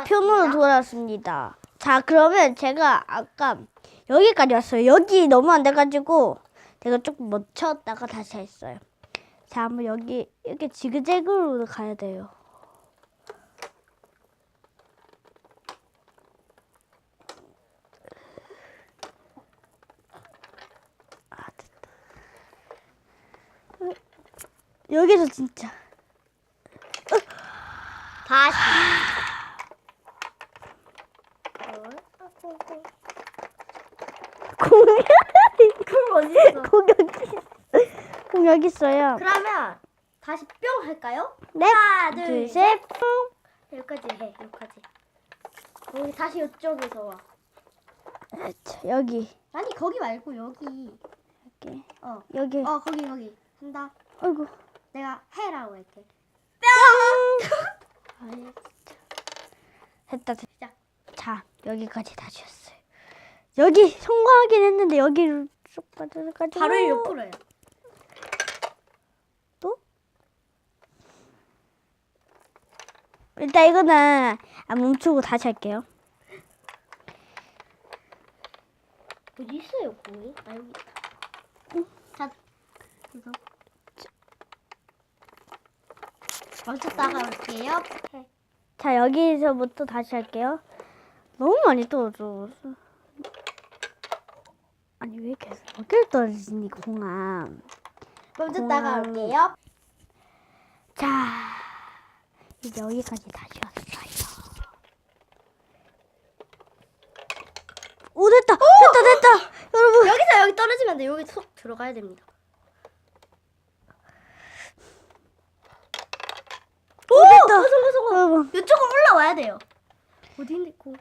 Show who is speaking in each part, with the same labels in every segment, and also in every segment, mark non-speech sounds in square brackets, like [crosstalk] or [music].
Speaker 1: 반대편으로 돌았습니다. 자, 그러면 제가 아까 여기까지 왔어요. 여기 너무 안 돼가지고 제가 조금 멈췄다가 다시 했어요. 자, 한번 여기 이렇게 지그재그로 가야 돼요. 아, 됐다. 어, 여기서 진짜
Speaker 2: 다시.
Speaker 1: 공연
Speaker 2: 그럼
Speaker 1: 있어요.
Speaker 2: 그러면 다시 뿅 할까요?
Speaker 1: 네.
Speaker 2: 하나,
Speaker 1: 둘,
Speaker 2: 둘,
Speaker 1: 셋.
Speaker 2: 여기까지 해. 여기까지. 여기 다시 이쪽에서 와.
Speaker 1: 자, 여기
Speaker 2: 아니 거기 말고 여기.
Speaker 1: 이렇게
Speaker 2: 어.
Speaker 1: 여기.
Speaker 2: 어 거기 거기. 한다.
Speaker 1: 아이고.
Speaker 2: 내가 해라고 할게.
Speaker 1: 아이, 진짜. [laughs] 됐다. 됐다.
Speaker 2: 시작.
Speaker 1: 자, 여기까지 다시 왔어요. 여기 성공하긴 했는데 여기를 쏙 빠져가지고
Speaker 2: 바로 옆으로요.
Speaker 1: 또? 일단 이거는 안 멈추고 다시 할게요.
Speaker 2: 어디 있어요 공이? 아 여기 있다. 자, 이거. 멈췄다가 올게요. 해.
Speaker 1: 자, 여기서부터 다시 할게요. 너무 많이 떨어져. 아니 왜 계속 여기를 떨어지니 공아.
Speaker 2: 멈췄다가
Speaker 1: 공항.
Speaker 2: 올게요.
Speaker 1: 자, 이제 여기까지 다시 왔어요. 오 됐다, 됐다, 됐다, 여러분.
Speaker 2: 여기서 여기 떨어지면 안 돼. 여기 속 들어가야 됩니다.
Speaker 1: 오 됐다.
Speaker 2: 성공 성공.
Speaker 1: 여러분,
Speaker 2: 이쪽으로 올라와야 돼요. 어디 있는데 고?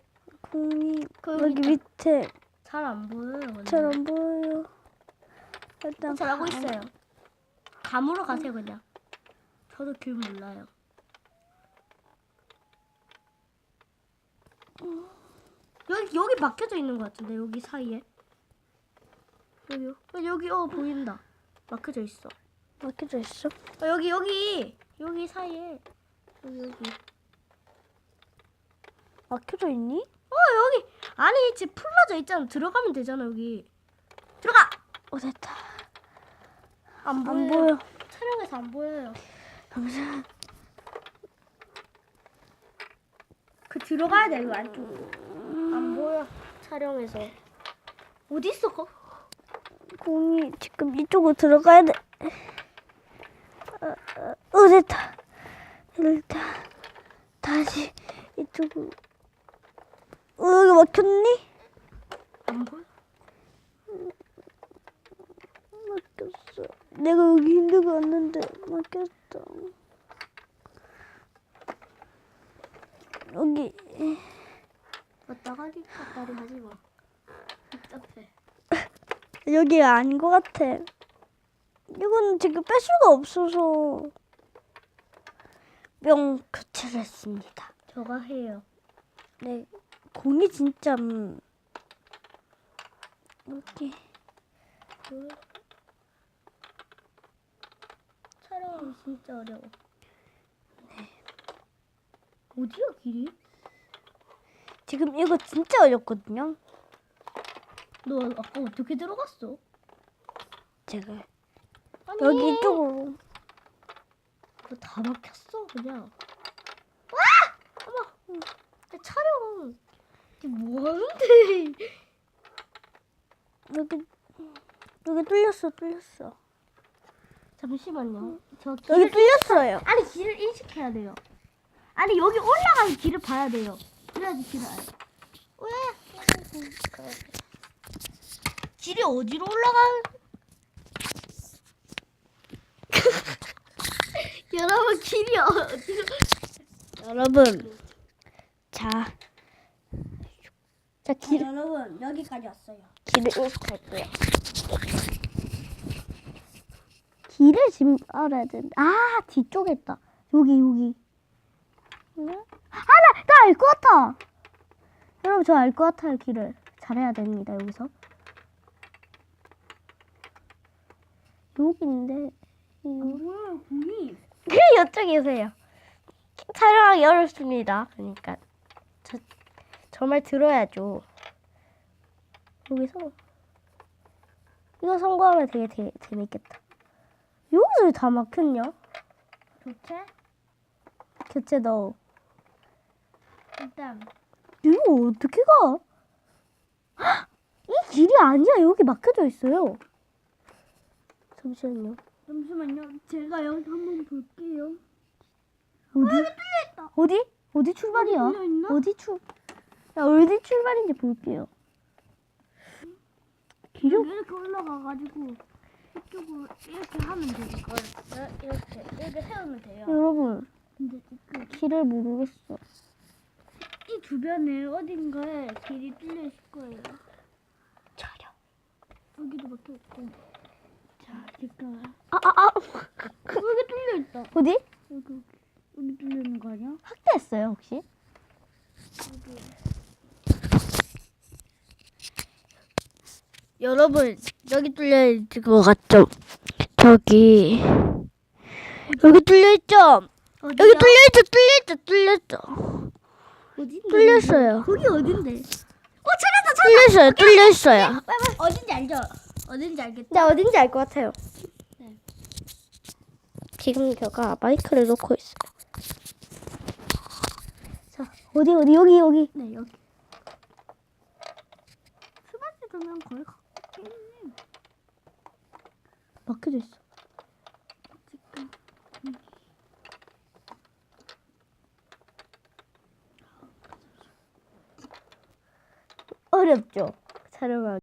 Speaker 1: 공이
Speaker 2: 그
Speaker 1: 여기. 밑에
Speaker 2: 잘 안 보여요. 근데.
Speaker 1: 잘 안 보여요. 일단
Speaker 2: 잘하고
Speaker 1: 가-
Speaker 2: 있어요. 감으로 가세요 그냥. 저도 길 몰라요. 여기 여기 막혀져 있는 것 같은데 여기 사이에. 여기요. 어, 여기 어 보인다. 막혀져 있어.
Speaker 1: 막혀져 있어.
Speaker 2: 어, 여기 여기 여기 사이에 여기 여기.
Speaker 1: 막혀져 있니?
Speaker 2: 어 여기 아니 지금 풀러져 있잖아. 들어가면 되잖아 여기. 들어가.
Speaker 1: 오 됐다.
Speaker 2: 안 보여요.
Speaker 1: 안 보여.
Speaker 2: 촬영에서 안 보여요.
Speaker 1: 잠시만.
Speaker 2: 그 들어가야 돼 이거 안쪽으로. 안 보여 촬영에서. 어디 있어? 거?
Speaker 1: 공이 지금 이쪽으로 들어가야 돼. 어, 어, 어 됐다. 일단 다시 이쪽으로. 어, 여기 막혔니?
Speaker 2: 안 보여?
Speaker 1: 막혔어. 내가 여기 힘들고 왔는데 막혔다. 여기
Speaker 2: 왔다 가리 갔다리 하지 마. 답답해. [laughs]
Speaker 1: 여기가 아닌 것 같아. 이건 지금 뺄 수가 없어서 뿅 교체를 했습니다.
Speaker 2: 저가 해요.
Speaker 1: 네, 공이 진짜 음, 이렇게
Speaker 2: 그 촬영이 진짜 어려워. 네. 어디야 길이?
Speaker 1: 지금 이거 진짜 어렵거든요.
Speaker 2: 너 아까 어떻게 들어갔어?
Speaker 1: 제가
Speaker 2: 아니,
Speaker 1: 여기 이쪽으로
Speaker 2: 너다 막혔어 그냥. 와! 어머, 내 촬영. 이게 뭐 하는데?
Speaker 1: 여기 여기 뚫렸어, 뚫렸어.
Speaker 2: 잠시만요. 저
Speaker 1: 여기
Speaker 2: 길을
Speaker 1: 뚫렸어요.
Speaker 2: 아니 길을 인식해야 돼요. 아니 여기 올라가는 길을 봐야 돼요. 그래야지 길을 알. 왜? 길이 어디로 올라가? [laughs] 여러분 길이 어디로?
Speaker 1: 여러분, 자, 자 길,
Speaker 2: 여러분 여기까지 왔어요.
Speaker 1: 길을 인식할게요. 길을 지금 알아야 된다. 아, 뒤쪽에 있다. 여기, 여기. 아, 나, 나 알 것 같아. 여러분, 저 알 것 같아요, 길을. 잘해야 됩니다, 여기서. 여기인데.
Speaker 2: 뭐야 공이?
Speaker 1: 그래, 이쪽에 오세요. 촬영하기 어렵습니다. 그러니까.
Speaker 2: 저 말 들어야죠. 여기서 이거 성공하면 되게, 되게 재밌겠다. 여기서 왜 다 막혔냐?
Speaker 3: 교체?
Speaker 2: 교체 넣어.
Speaker 3: 일단
Speaker 2: 이거 어떻게 가? 헉! 이 길이 아니야. 여기 막혀져 있어요. 잠시만요.
Speaker 3: 잠시만요. 제가 여기 한번 볼게요.
Speaker 2: 어디? 어디? 어디 출발이야?
Speaker 3: 어디 뚫려있나?
Speaker 2: 어디 출? 야, 어디 출발인지 볼게요. 기록?
Speaker 3: 이렇게 올라가가지고 이쪽으로 이렇게 하면 되죠. 이걸 이렇게 이렇게 세우면 돼요.
Speaker 2: 여러분,
Speaker 3: 근데 지금
Speaker 2: 길을 모르겠어.
Speaker 3: 이 주변에 어딘가에 길이 뚫려 있을 거예요.
Speaker 2: 촬영.
Speaker 3: 여기도 막혀 있고. 자, 잠깐.
Speaker 2: 아, 아, 아.
Speaker 3: 여기 뚫려 있다.
Speaker 2: 어디?
Speaker 3: 여기 여기 뚫려 있는 거 아니야?
Speaker 2: 확대했어요, 혹시?
Speaker 3: 여기.
Speaker 2: 여러분, 여기 뚫려 있을 것 같죠? 저기. 여기 뚫려 있죠? 여기 뚫려 있죠, 뚫려 있죠, 있죠.
Speaker 3: 어디
Speaker 2: 뚫렸어요.
Speaker 3: 거기 어딘데? 어 찾았다
Speaker 2: 뚫려 있어요, 뚫려 있어요.
Speaker 3: 찾았다. 어딘지 알죠? 어딘지 알겠죠?
Speaker 2: 나 어딘지 알 것 같아요.
Speaker 3: 네.
Speaker 2: 지금 제가 마이크를 놓고 있어요. 자, 어디 어디 여기 여기.
Speaker 3: 네 여기. 스마트 조명 거의.
Speaker 2: 막혀져 있어. 어렵죠. 촬영하기.